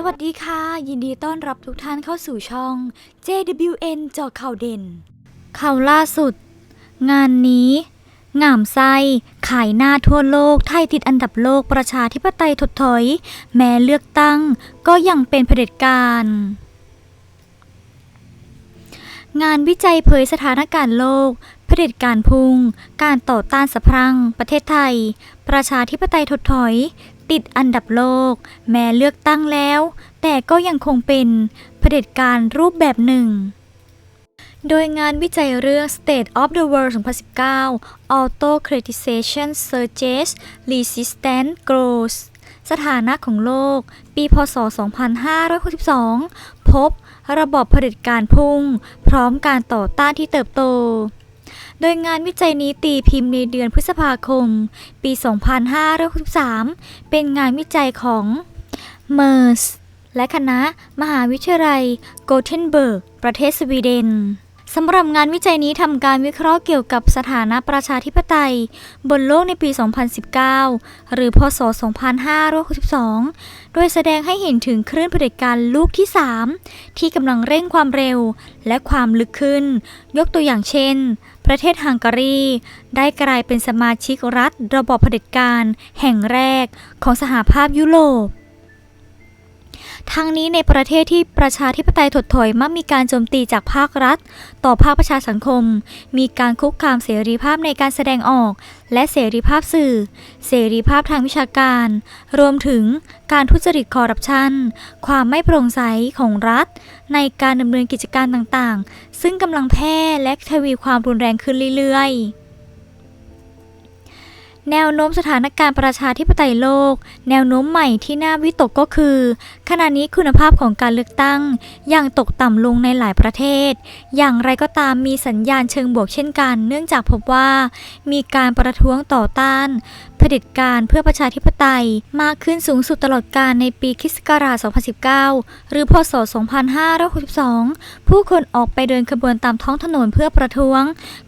สวัสดีค่ะ ยินดีต้อนรับทุกท่านเข้าสู่ช่อง JWN เจาะข่าวเด่น ข่าวล่าสุด งานนี้งามไส้ขายหน้าทั่วโลก ไทยติดอันดับโลกประชาธิปไตยถดถอย แม้เลือกตั้งก็ยังเป็นเผด็จการงานวิจัยเผยสถานการณ์โลก เผด็จการพุ่งการต่อต้านสะพรัง ประเทศไทย ประชาธิปไตยถดถอย ติดอันดับโลก แม้เลือกตั้งแล้ว แต่ก็ยังคงเป็นเผด็จการรูปแบบหนึ่ง โดยงานวิจัยเรื่อง State of the World 2019 Auto-Criticization Surges Resistant Growth สถานะของโลก ปีพศ 2562 พบระบอบเผด็จการพุ่ง พร้อมการต่อต้านที่เติบโต โดยงานวิจัยนี้ตีพิมพ์ในเดือนพฤษภาคม ปี 2563 เป็นงานวิจัยของเมอร์สและคณะมหาวิทยาลัยโกเทนเบิร์ก ประเทศสวีเดนสำหรับงานวิจัยนี้ทำการวิเคราะห์เกี่ยวกับสถานะประชาธิปไตย บนโลกในปี 2019 หรือพศ 2562 โดยแสดงให้เห็นถึงคลื่นเผด็จการลูกที่ 3 ที่กำลังเร่งความเร็วและความลึกขึ้น ยกตัวอย่างเช่น ประเทศฮังการี ได้กลายเป็นสมาชิกรัฐระบอบเผด็จการ แห่งแรกของสหภาพยุโรป ทั้งนี้ในประเทศที่ประชาธิปไตยถดถอยมักมีการโจมตีจากภาครัฐ ต่อภาคประชาสังคม มีการคุกคามเสรีภาพในการแสดงออก และเสรีภาพสื่อ เสรีภาพทางวิชาการ รวมถึงการทุจริตคอร์รัปชัน ความไม่โปร่งใสของรัฐ ในการดำเนินกิจการต่างๆ ซึ่งกำลังแพร่และทวีความรุนแรงขึ้นเรื่อยๆ แนวโน้มสถานการณ์ประชาธิปไตยโลก แนวโน้มใหม่ที่น่าวิตกก็คือ ขณะนี้คุณภาพของการเลือกตั้งยังตกต่ำลงในหลายประเทศ อย่างไรก็ตามมีสัญญาณเชิงบวกเช่นกัน เนื่องจากพบว่า มีการประท้วงต่อต้านเผด็จการเพื่อประชาธิปไตย มากขึ้นสูงสุดตลอดกาลในปีคริสต์ศักราช2019 หรือพศ 2562 ผู้คนออกไปเดินขบวนตามท้องถนนเพื่อประท้วง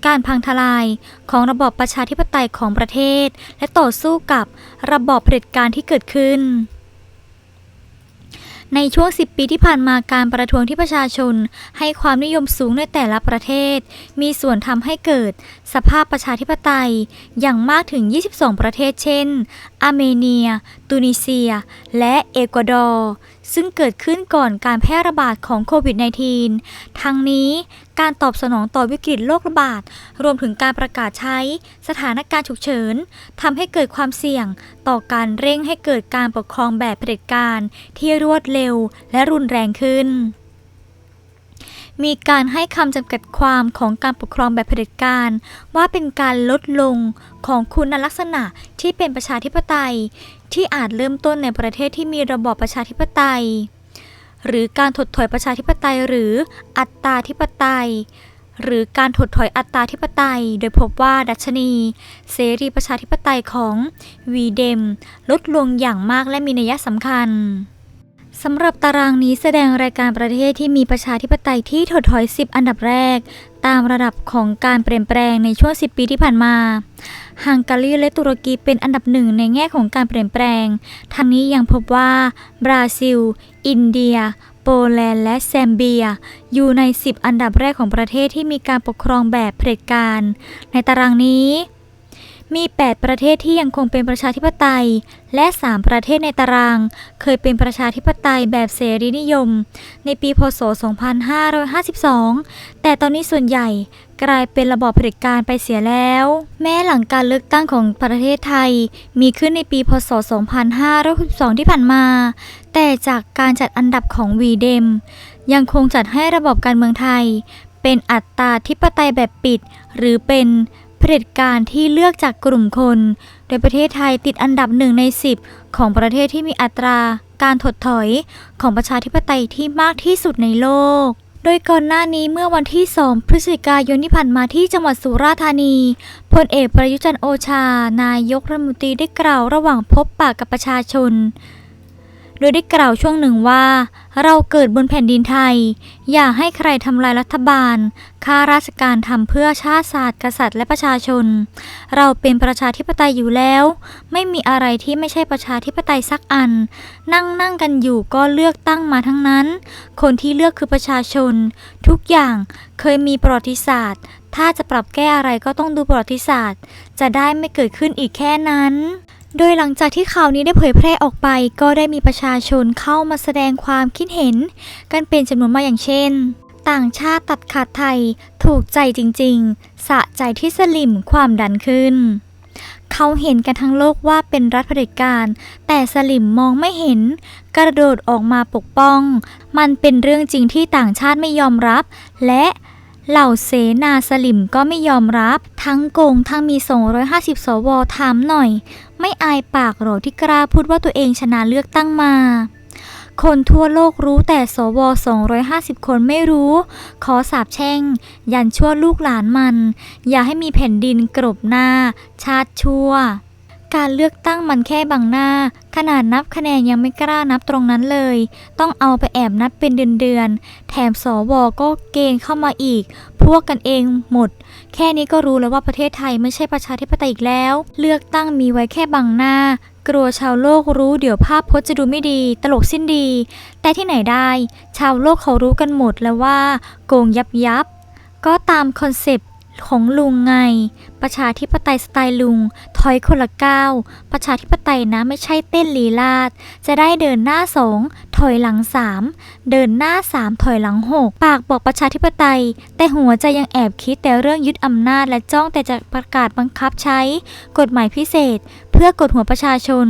การพังทลายของระบอบประชาธิปไตยของประเทศและต่อสู้กับระบอบเผด็จการที่เกิดขึ้น ในช่วง 10 ปีที่ผ่านมาการประท้วงที่ประชาชน ให้ความนิยมสูงในแต่ละประเทศ มีส่วนทำให้เกิด สภาพประชาธิปไตย อย่างมากถึง 22 ประเทศ เช่น อาร์เมเนียตูนิเซีย และเอกวาดอร์ซึ่งเกิดขึ้นก่อนการแพร่ระบาดของโควิด -19 ทั้งนี้ การตอบสนองต่อวิกฤตโรคระบาด รวมถึงการประกาศใช้สถานการณ์ฉุกเฉินทำให้เกิดความเสี่ยง ต่อการเร่งให้เกิดการปกครองแบบเผด็จการที่รวดเร็วและรุนแรงขึ้นมีการให้คำจำกัดความของการปกครองแบบเผด็จการ ว่าเป็นการลดลงของคุณลักษณะที่เป็นประชาธิปไตย ที่อาจเริ่มต้นในประเทศที่มีระบอบประชาธิปไตย หรือการถดถอยประชาธิปไตยหรืออัตตาธิปไตย หรือการถดถอยอัตตาธิปไตย โดยพบว่าดัชนี เสรีประชาธิปไตยของวีเดม ลดลงอย่างมากและมีนัยสำคัญ สำหรับตารางนี้แสดงรายการประเทศที่มีประชาธิปไตยที่ถดถอย 10 อันดับแรก ตามระดับของการเปลี่ยนแปลงในช่วง 10 ปีที่ผ่านมาฮังการีและตุรกีเป็นอันดับหนึ่งในแง่ของการเปลี่ยนแปลง ทั้งนี้ยังพบว่า บราซิล อินเดีย โปแลนด์และแซมเบีย อยู่ใน 10 อันดับแรกของประเทศที่มีการปกครองแบบเผด็จการ ในตารางนี้ มี 8 ประเทศที่ยังคงเป็นประชาธิปไตย และ 3 ประเทศในตาราง เคยเป็นประชาธิปไตยแบบเสรีนิยม ในปีพศ 2552 แต่ตอนนี้ส่วนใหญ่กลายเป็นระบอบเผด็จการไปเสียแล้ว แม้หลังการเลือกตั้งของประเทศไทย มีขึ้นในปีพศ 2562 ที่ผ่านมา แต่จากการจัดอันดับของวีเดม ยังคงจัดให้ระบบการเมืองไทย เป็นอัตตาธิปไตยแบบปิด หรือเป็น เผด็จการที่เลือกจากกลุ่มคน โดยประเทศไทยติดอันดับหนึ่งใน 10 ของประเทศที่มีอัตราการถดถอยของประชาธิปไตยที่มากที่สุดในโลก โดยก่อนหน้านี้เมื่อวันที่ 2 พฤศจิกายนที่ผ่านมาที่จังหวัดสุราษฎร์ธานี พลเอกประยุจันโอชา นายกรัฐมนตรีได้กล่าวระหว่างพบปะกับประชาชน โดยได้กล่าวช่วงหนึ่งว่า เราเกิดบนแผ่นดินไทย อย่าให้ใครทำลายรัฐบาล ข้าราชการทำเพื่อชาติศาสตร์กษัตริย์และประชาชน เราเป็นประชาธิปไตยอยู่แล้ว ไม่มีอะไรที่ไม่ใช่ประชาธิปไตยสักอัน นั่งนั่งกันอยู่ก็เลือกตั้งมาทั้งนั้น คนที่เลือกคือประชาชน ทุกอย่างเคยมีประวัติศาสตร์ ถ้าจะปรับแก้อะไรก็ต้องดูประวัติศาสตร์ จะได้ไม่เกิดขึ้นอีกแค่นั้น โดยหลังจากที่ข่าวนี้ได้เผยแพร่ออกไป ก็ได้มีประชาชนเข้ามาแสดงความคิดเห็น กันเป็นจำนวนมากอย่างเช่น ต่างชาติตัดขาดไทย ถูกใจจริงๆ สะใจที่สลิมความดันขึ้น เขาเห็นกันทั้งโลกว่าเป็นรัฐเผด็จการ แต่สลิมมองไม่เห็น กระโดดออกมาปกป้อง มันเป็นเรื่องจริงที่ต่างชาติไม่ยอมรับ และ เหล่าเสนาสลิมก็ไม่ยอมรับ ทั้งโกงทั้งมี 250 สวถามหน่อย ไม่อายปากหรอที่กล้าพูดว่าตัวเองชนะเลือกตั้งมา คนทั่วโลกรู้แต่สว 250 คนไม่รู้ ขอสาบแช่ง ยันชั่วลูกหลานมัน อย่าให้มีแผ่นดินกรบหน้า ชาติชั่ว การเลือกตั้งมันแค่บังหน้า ขนาดนับคะแนนยังไม่กล้านับตรงนั้นเลย ต้องเอาไปแอบนับเป็นเดือนๆ แถมสวก็เกณฑ์เข้ามาอีก พวกกันเองหมด แค่นี้ก็รู้แล้วว่าประเทศไทยไม่ใช่ประชาธิปไตยอีกแล้ว เลือกตั้งมีไว้แค่บังหน้า กลัวชาวโลกรู้เดี๋ยวภาพพจน์จะดูไม่ดี ตลกสิ้นดี แต่ที่ไหนได้ ชาวโลกเขารู้กันหมดแล้วว่า โกงยับยับ ก็ตามคอนเซปต์ ของลุงไง ประชาธิปไตยสไตล์ลุง ถอยคนละก้าว ประชาธิปไตยนะไม่ใช่เต้นลีลาด จะได้เดินหน้าสองถอยหลังสามเดินหน้าสามถอยหลังหกปากบอกประชาธิปไตย แต่หัวใจยังแอบคิดแต่เรื่องยึดอำนาจและจ้องแต่จะประกาศบังคับใช้ กฎหมายพิเศษ เพื่อกดหัวประชาชน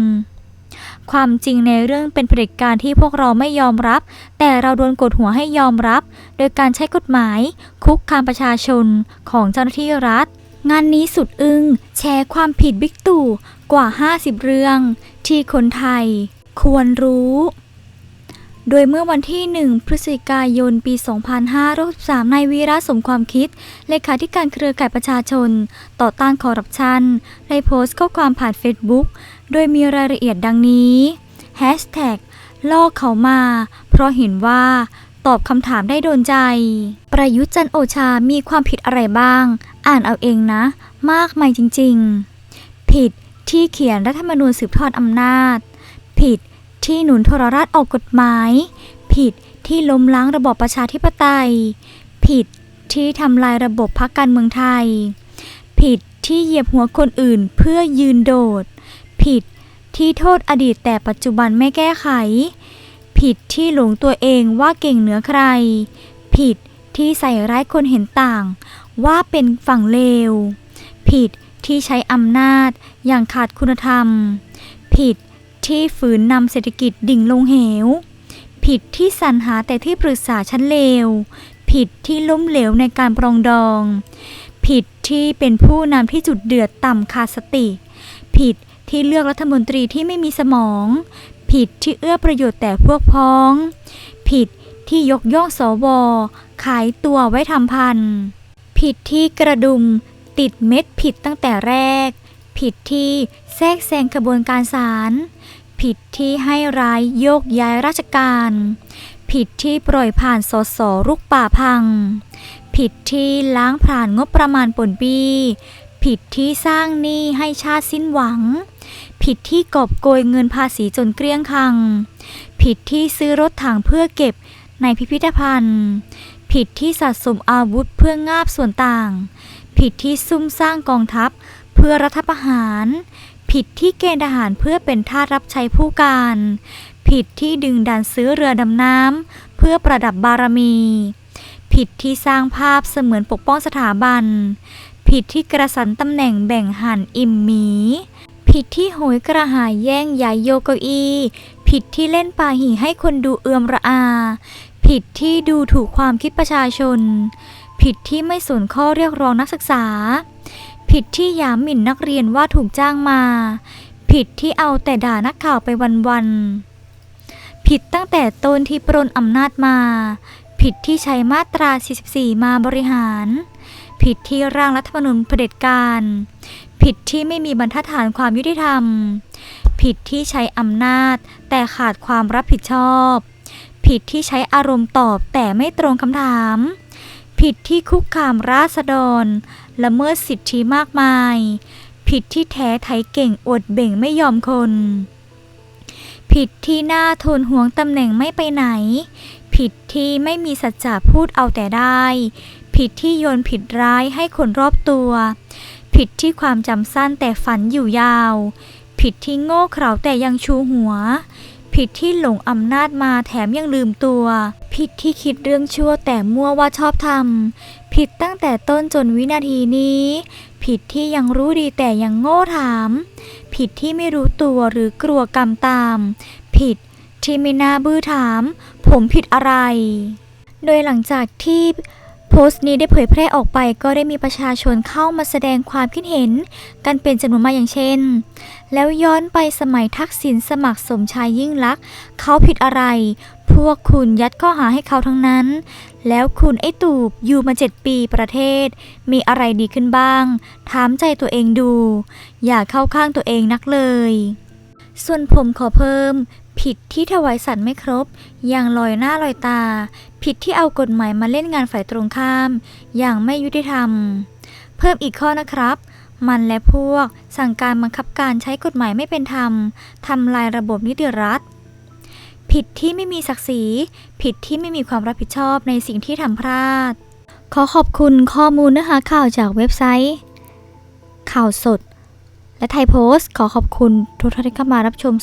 ความจริงในเรื่องเป็นเผด็จการที่พวกเราไม่ยอมรับ แต่เราโดนกดหัวให้ยอมรับ โดยการใช้กฎหมาย คุกคามประชาชนของเจ้าหน้าที่รัฐ งานนี้สุดอึง้งแชร์ความผิดบิ๊กตู่กว่า 50 เรื่อง ที่คนไทย ควรรู้ โดยเมื่อวันที่ 1 พฤศจิกายน ปี 2563นายวีระสมความคิด เลขาธิการเครือข่ายประชาชน ต่อต้านคอร์รัปชัน ได้โพสต์ข้อความผ่านเฟซบุ๊ก โดยมีรายละเอียดดังนี้ Hashtag ลอกเขามา เพราะเห็นว่าตอบคำถามได้โดนใจ ประยุทธ์จันโอชามีความผิดอะไรบ้าง อ่านเอาเองนะ มากมายจริง ๆ ผิดที่เขียนรัฐธรรมนูญสืบทอดอำนาจ ผิด ที่หนุนทรราชออกกฎหมาย ผิดที่ล้มล้างระบอบประชาธิปไตย ผิดที่ทำลายระบบพักการเมืองไทย ผิดที่เหยียบหัวคนอื่นเพื่อยืนโดด ผิดที่โทษอดีตแต่ปัจจุบันไม่แก้ไข ผิดที่หลงตัวเองว่าเก่งเหนือใคร ผิดที่ใส่ร้ายคนเห็นต่าง ว่าเป็นฝั่งเลว ผิดที่ใช้อำนาจอย่างขาดคุณธรรม ผิด ที่ฝืนนำเศรษฐกิจดิ่งลงเหว ผิดที่สรรหาแต่ที่ปรึกษาชั้นเลว ผิดที่ล้มเหลวในการปรองดอง ผิดที่เป็นผู้นำที่จุดเดือดต่ำขาดสติ ผิดที่เลือกรัฐมนตรีที่ไม่มีสมอง ผิดที่เอื้อประโยชน์แต่พวกพ้อง ผิดที่ยกย่องสวขายตัวไว้ทำพัน ผิดที่กระดุมติดเม็ดผิดตั้งแต่แรก ผิดที่แทรกแซงกระบวนการศาล ผิดที่ให้ร้ายโยกย้ายราชการ ผิดที่ปล่อยผ่านสสรุกป่าพัง ผิดที่ล้างผ่านงบประมาณปนปีผิดที่สร้างหนี้ให้ชาติสิ้นหวัง ผิดที่กอบโกยเงินภาษีจนเกลี้ยงคัง ผิดที่ซื้อรถถังเพื่อเก็บในพิพิธภัณฑ์ ผิดที่สะสมอาวุธเพื่องาบส่วนต่าง ผิดที่ซุ่มสร้างกองทัพ เพื่อรัฐประหาร ผิดที่เกณฑ์ทหารเพื่อเป็นทาสรับใช้ผู้การ ผิดที่ดึงดันซื้อเรือดำน้ำเพื่อประดับบารมี ผิดที่สร้างภาพเสมือนปกป้องสถาบัน ผิดที่กระสันตำแหน่งแบ่งหันอิ่มหมี ผิดที่โหยกระหายแย่งย้ายโยกอี้ผิดที่เล่นปาหี่ให้คนดูเอือมระอา ผิดที่ดูถูกความคิดประชาชน ผิดที่ไม่สนข้อเรียกร้องนักศึกษา ผิดที่ยามหมิ่นนักเรียนว่าถูกจ้างมา ผิดที่เอาแต่ด่านักข่าวไปวันๆ ผิดตั้งแต่ต้นที่ปรนอำนาจมา ผิดที่ใช้มาตรา 44 มาบริหาร ผิดที่ร่างรัฐธรรมนูญเผด็จการ ผิดที่ไม่มีบรรทัดฐานความยุติธรรม ผิดที่ใช้อำนาจ แต่ขาดความรับผิดชอบ ผิดที่ใช้อารมณ์ตอบแต่ไม่ตรงคำถามผิดที่คุกคามราษฎร ละเมิดสิทธิมากมาย ผิดที่แท้ไถเก่งอวดเบ่งไม่ยอมคน ผิดที่หน้าทนห่วงตำแหน่งไม่ไปไหน ผิดที่ไม่มีสัจจะพูดเอาแต่ได้ ผิดที่โยนผิดร้ายให้คนรอบตัว ผิดที่ความจำสั้นแต่ฝันอยู่ยาว ผิดที่โง่เขลาแต่ยังชูหัว ผิดที่หลงอำนาจมาแถมยังลืมตัว ผิดที่คิดเรื่องชั่วแต่มั่วว่าชอบทำผิดตั้งแต่ต้นจนวินาทีนี้ ผิดที่ยังรู้ดีแต่ยังโง่ถาม ผิดที่ไม่รู้ตัวหรือกลัวกรรมตาม ผิดที่ไม่น่าบื้อถาม ผมผิดอะไร โดยหลังจากที่ โพสต์นี้ได้เผยแพร่ออกไปก็ได้มีประชาชนเข้ามาแสดงความคิดเห็น กันเป็นจำนวนมากอย่างเช่น แล้วย้อนไปสมัยทักษิณสมัครสมชายยิ่งลักษณ์เขาผิดอะไร พวกคุณยัดข้อหาให้เขาทั้งนั้น แล้วคุณไอ้ตูบอยู่มาเจ็ดปีประเทศ มีอะไรดีขึ้นบ้าง ถามใจตัวเองดู อย่าเข้าข้างตัวเองนักเลย ส่วนผมขอเพิ่มผิดที่ถวายสัตว์ไม่ครบ อย่างลอยหน้าลอยตา ผิดที่เอากฎหมายมาเล่นงานฝ่ายตรงข้าม อย่างไม่ยุติธรรม เพิ่มอีกข้อนะครับ มันและพวกสั่งการบังคับการใช้กฎหมายไม่เป็นธรรม ทำลายระบบนิติรัฐ ผิดที่ไม่มีศักดิ์ศรี ผิดที่ไม่มีความรับผิดชอบในสิ่งที่ทำพลาด ขอขอบคุณข้อมูลเนื้อหาข่าวจากเว็บไซต์ ข่าวสด และไทยโพสต์ ขอขอบคุณทุกท่านที่เข้ามารับชม